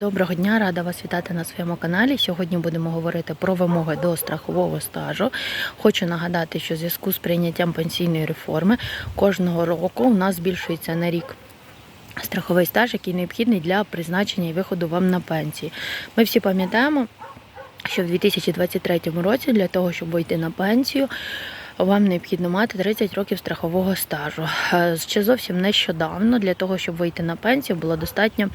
Доброго дня, рада вас вітати на своєму каналі. Сьогодні будемо говорити про вимоги до страхового стажу. Хочу нагадати, що в зв'язку з прийняттям пенсійної реформи кожного року у нас збільшується на рік. Страховий стаж, який необхідний для призначення і виходу вам на пенсії. Ми всі пам'ятаємо, що в 2023 році для того, щоб вийти на пенсію, вам необхідно мати 30 років страхового стажу. Е, Ще зовсім нещодавно для того, щоб вийти на пенсію, було достатньо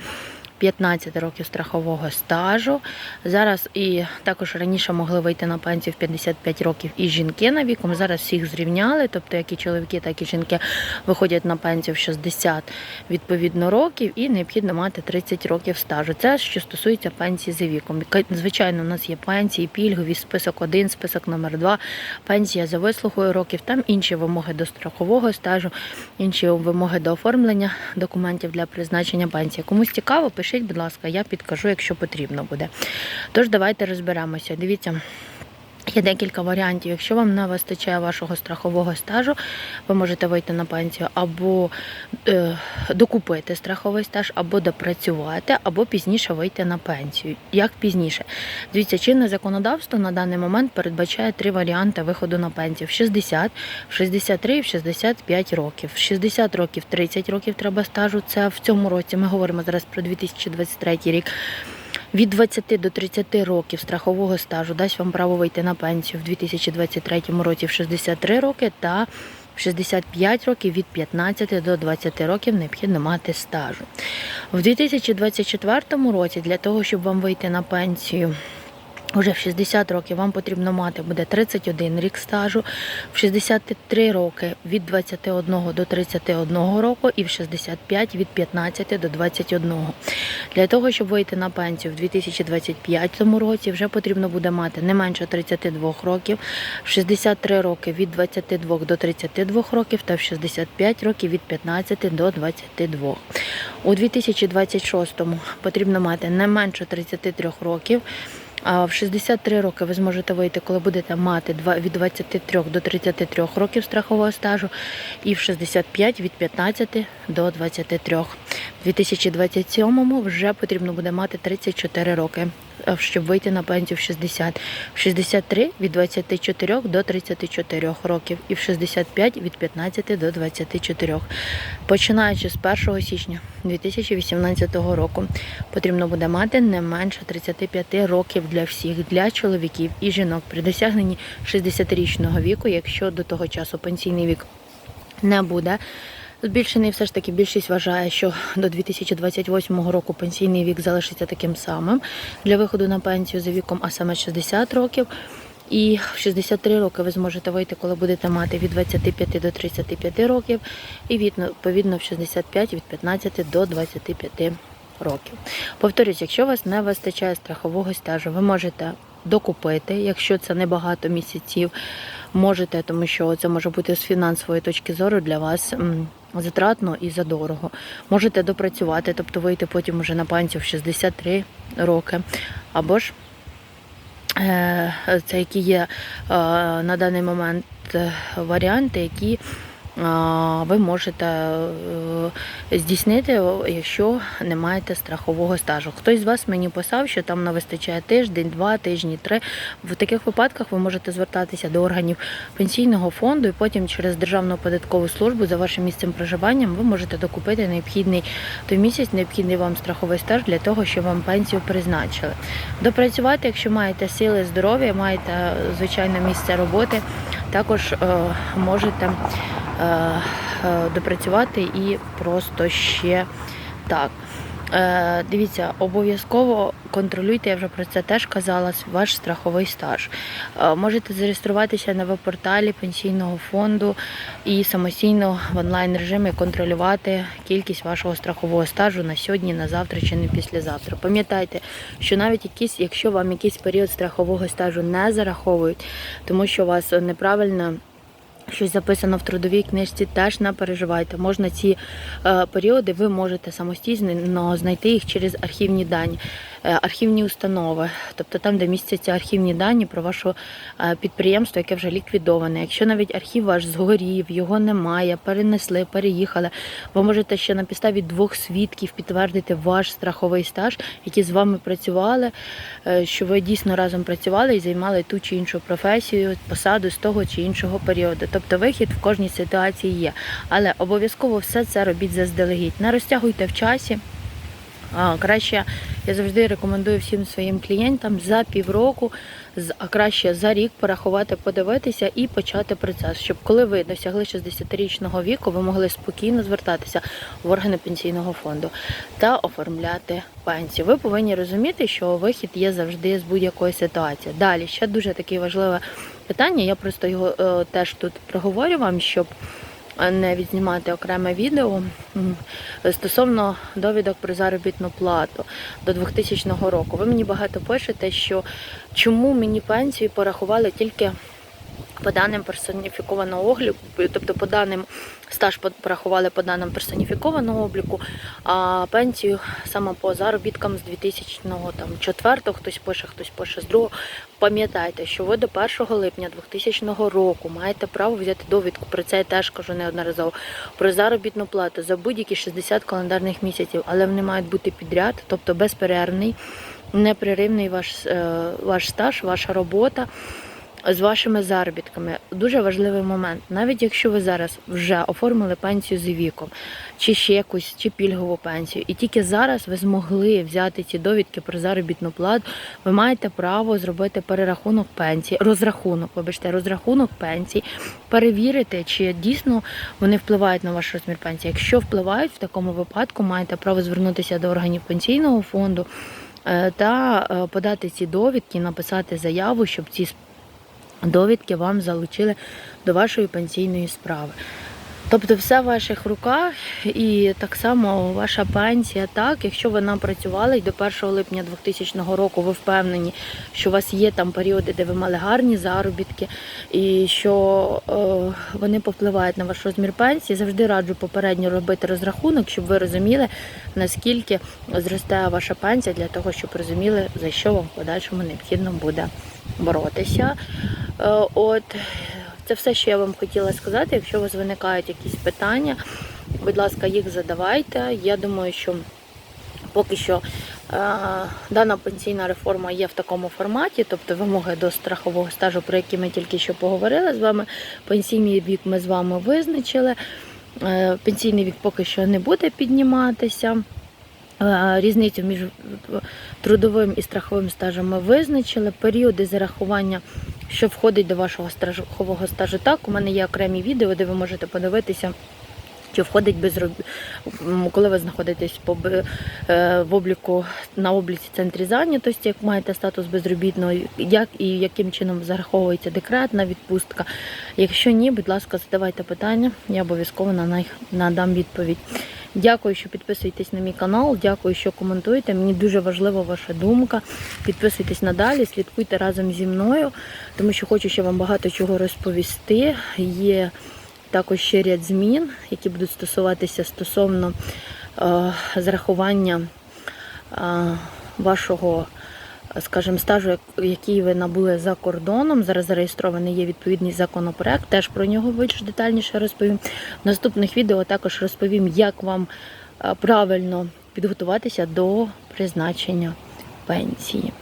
15 років страхового стажу. Зараз і також раніше могли вийти на пенсію в 55 років і жінки на віком. Зараз всіх зрівняли, тобто як і чоловіки, так і жінки виходять на пенсію в 60 відповідно років, і необхідно мати 30 років стажу. Це що стосується пенсії за віком. Звичайно, у нас є пенсії, пільгові, список 1, список номер 2, пенсія за вислугою років. Там інші вимоги до страхового стажу, інші вимоги до оформлення документів для призначення пенсії. Комусь цікаво, пишіть, будь ласка, я підкажу, якщо потрібно буде. Тож давайте розберемося. Дивіться. Є декілька варіантів. Якщо вам не вистачає вашого страхового стажу, ви можете вийти на пенсію або е, докупити страховий стаж, або допрацювати, або пізніше вийти на пенсію. Як пізніше? Дивіться, чинне законодавство на даний момент передбачає три варіанти виходу на пенсію: в 60, в 63 і в 65 років. В 60 років 30 років треба стажу. Це в цьому році. Ми говоримо зараз про 2023 рік. Від 20 до 30 років страхового стажу дасть вам право вийти на пенсію в 2023 році в 63 роки та в 65 років від 15 до 20 років необхідно мати стажу. В 2024 році для того, щоб вам вийти на пенсію Уже в 60 років вам потрібно мати буде 31 рік стажу, в 63 роки від 21 до 31 року і в 65 від 15 до 21. Для того, щоб вийти на пенсію в 2025 році, вже потрібно буде мати не менше 32 років, в 63 роки від 22 до 32 років та в 65 років від 15 до 22. У 2026 потрібно мати не менше 33 років. А в 63 роки ви зможете вийти, коли будете мати від 23 до 33 років страхового стажу, і в 65 від 15 до 23. В 2027 вже потрібно буде мати 34 роки, е, щоб вийти на пенсію в 60. В 63 від 24 до 34 років і в 65 від 15 до 24. Починаючи з 1 січня 2018 року потрібно буде мати не менше 35 років для всіх, для чоловіків і жінок при досягненні 60-річного віку, якщо до того часу пенсійний вік не буде. Збільшений все ж таки більшість вважає, що до 2028 року пенсійний вік залишиться таким самим для виходу на пенсію за віком, а саме 60 років. І в 63 роки ви зможете вийти, коли будете мати від 25 до 35 років, і відповідно в 65 від 15 до 25 років. Повторюсь, якщо у вас не вистачає страхового стажу, ви можете докупити, якщо це небагато місяців, можете, тому що це може бути з фінансової точки зору для вас. Затратно і задорого. Можете допрацювати, тобто вийти потім уже на пенсію в 63 роки. Або ж е, це які є е, на даний момент е, варіанти, які ви можете е, здійснити, якщо не маєте страхового стажу. Хтось з вас мені писав, що там не вистачає тиждень, два тижні, три. В таких випадках ви можете звертатися до органів пенсійного фонду і потім через Державну податкову службу за вашим місцем проживання ви можете докупити необхідний той місяць, необхідний вам страховий стаж для того, щоб вам пенсію призначили. Допрацювати, якщо маєте сили, здоров'я, маєте е, звичайне місце роботи, також е, можете е, е, допрацювати і просто ще так. Е, дивіться, обов'язково контролюйте, я вже про це теж казала, ваш страховий стаж. Е, можете зареєструватися на веб-порталі пенсійного фонду і самостійно в онлайн режимі контролювати кількість вашого страхового стажу на сьогодні, на завтра чи не післязавтра. Пам'ятайте, що навіть якісь, якщо вам якийсь період страхового стажу не зараховують, тому що у вас неправильно щось записано в трудовій книжці, теж не переживайте. Можна ці е, періоди, ви можете самостійно знайти їх через архівні дані. Е, архівні установи, тобто там, де містяться архівні дані про ваше е, підприємство, яке вже ліквідоване. Якщо навіть архів ваш згорів, його немає, перенесли, переїхали, ви можете ще на підставі двох свідків підтвердити ваш страховий стаж, які з вами працювали, е, що ви дійсно разом працювали і займали ту чи іншу професію, посаду з того чи іншого періоду. Тобто вихід в кожній ситуації є. Але обов'язково все це робіть заздалегідь. Не розтягуйте в часі. Краще я завжди рекомендую всім своїм клієнтам за півроку, а краще за рік порахувати, подивитися і почати процес, щоб коли ви досягли 60-річного віку, ви могли спокійно звертатися в органи пенсійного фонду та оформляти пенсію. Ви повинні розуміти, що вихід є завжди з будь-якої ситуації. Далі ще дуже таке важливе питання. Я просто його е, теж тут проговорю вам, щоб а не відзнімати окреме відео стосовно довідок про заробітну плату до 2000 року. Ви мені багато пишете, що чому мені пенсію порахували тільки по даним персоніфікованого обліку, тобто по даним стаж порахували по даним персоніфікованого обліку, а пенсію саме по заробіткам з 2000-го, там, 4 хтось пише, хтось пише з 2 Пам'ятайте, що ви до 1 липня 2000 року маєте право взяти довідку, про це я теж кажу неодноразово, про заробітну плату за будь-які 60 календарних місяців, але вони мають бути підряд, тобто безперервний, непреривний ваш, е, ваш стаж, ваша робота з вашими заробітками. Дуже важливий момент. Навіть якщо ви зараз вже оформили пенсію з віком, чи ще якусь, чи пільгову пенсію, і тільки зараз ви змогли взяти ці довідки про заробітну плату, ви маєте право зробити перерахунок пенсії, розрахунок, вибачте, розрахунок пенсії, перевірити, чи дійсно вони впливають на ваш розмір пенсії. Якщо впливають, в такому випадку маєте право звернутися до органів пенсійного фонду е, та е, подати ці довідки, написати заяву, щоб ці довідки вам залучили до вашої пенсійної справи. Тобто все в ваших руках і так само ваша пенсія, так, якщо ви напрацювали і до 1 липня 2000 року ви впевнені, що у вас є там періоди, де ви мали гарні заробітки, і що е, вони повпливають на ваш розмір пенсії, завжди раджу попередньо робити розрахунок, щоб ви розуміли, наскільки зросте ваша пенсія, для того, щоб розуміли, за що вам в подальшому необхідно буде боротися. Е, От це все, що я вам хотіла сказати. Якщо у вас виникають якісь питання, будь ласка, їх задавайте. Я думаю, що поки що е, дана пенсійна реформа є в такому форматі, тобто вимоги до страхового стажу, про які ми тільки що поговорили з вами. Пенсійний вік ми з вами визначили. Е, Пенсійний вік поки що не буде підніматися. Е, Різницю між трудовим і страховим стажем ми визначили. Періоди зарахування, що входить до вашого страхового стажу. Так, у мене є окремі відео, де ви можете подивитися. Чи входить безроб... коли ви знаходитесь по е, в обліку на обліці центрі зайнятості, як маєте статус безробітного, як і яким чином зараховується декретна відпустка? Якщо ні, будь ласка, задавайте питання, я обов'язково на них надам відповідь. Дякую, що підписуєтесь на мій канал. Дякую, що коментуєте. Мені дуже важлива ваша думка. Підписуйтесь надалі, слідкуйте разом зі мною, тому що хочу ще вам багато чого розповісти. Є також ще ряд змін, які будуть стосуватися стосовно е, зарахування е, вашого, скажімо, стажу, який ви набули за кордоном. Зараз зареєстрований є відповідний законопроект. Теж про нього більш детальніше розповім. В наступних відео також розповім, як вам е, правильно підготуватися до призначення пенсії.